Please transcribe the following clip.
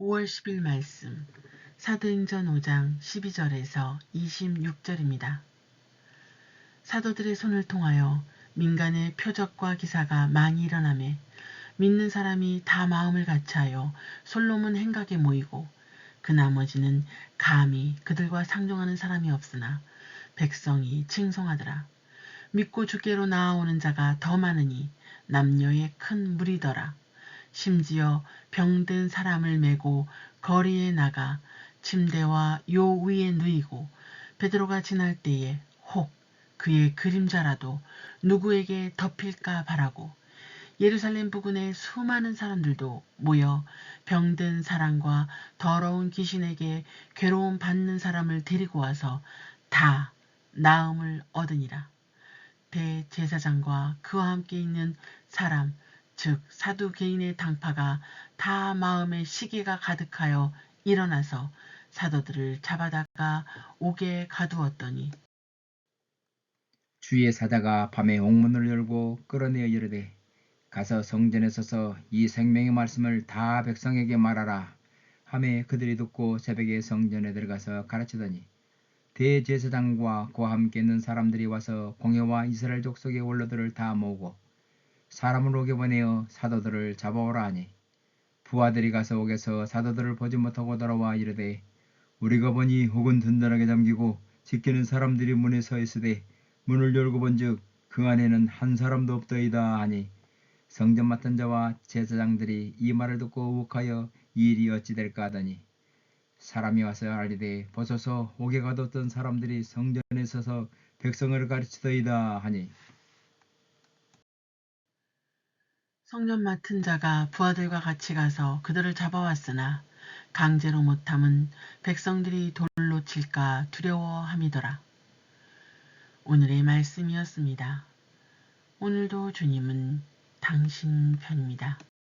5월 10일 말씀 사도행전 5장 12절에서 26절입니다. 사도들의 손을 통하여 민간의 표적과 기사가 많이 일어나매 믿는 사람이 다 마음을 같이하여 솔로몬 행각에 모이고 그 나머지는 감히 그들과 상종하는 사람이 없으나 백성이 칭송하더라. 믿고 주께로 나아오는 자가 더 많으니 남녀의 큰 무리더라. 심지어 병든 사람을 메고 거리에 나가 침대와 요 위에 누이고 베드로가 지날 때에 혹 그의 그림자라도 누구에게 덮일까 바라고 예루살렘 부근의 수많은 사람들도 모여 병든 사람과 더러운 귀신에게 괴로움 받는 사람을 데리고 와서 다 나음을 얻으니라. 대제사장과 그와 함께 있는 사람 즉 사두 개인의 당파가 다 마음에 시기가 가득하여 일어나서 사도들을 잡아다가 옥에 가두었더니 주의 사자가 밤에 옥문을 열고 끌어내어 이르되 가서 성전에 서서 이 생명의 말씀을 다 백성에게 말하라 하매 그들이 듣고 새벽에 성전에 들어가서 가르치더니 대제사장과 그와 함께 있는 사람들이 와서 공회와 이스라엘 족속의 원로들을 다 모으고 사람을 옥에 보내어 사도들을 잡아오라 하니 부하들이 가서 옥에서 사도들을 보지 못하고 돌아와 이르되 우리가 보니 혹은 든든하게 잠기고 지키는 사람들이 문에 서 있으되 문을 열고 본즉 그 안에는 한 사람도 없더이다 하니 성전 맡은 자와 제사장들이 이 말을 듣고 욱하여 이 일이 어찌 될까 하더니 사람이 와서 알리되 보소서 옥에 가뒀던 사람들이 성전에 서서 백성을 가르치더이다 하니 성전 맡은 자가 부하들과 같이 가서 그들을 잡아왔으나 강제로 못함은 백성들이 돌로 칠까 두려워함이더라. 오늘의 말씀이었습니다. 오늘도 주님은 당신 편입니다.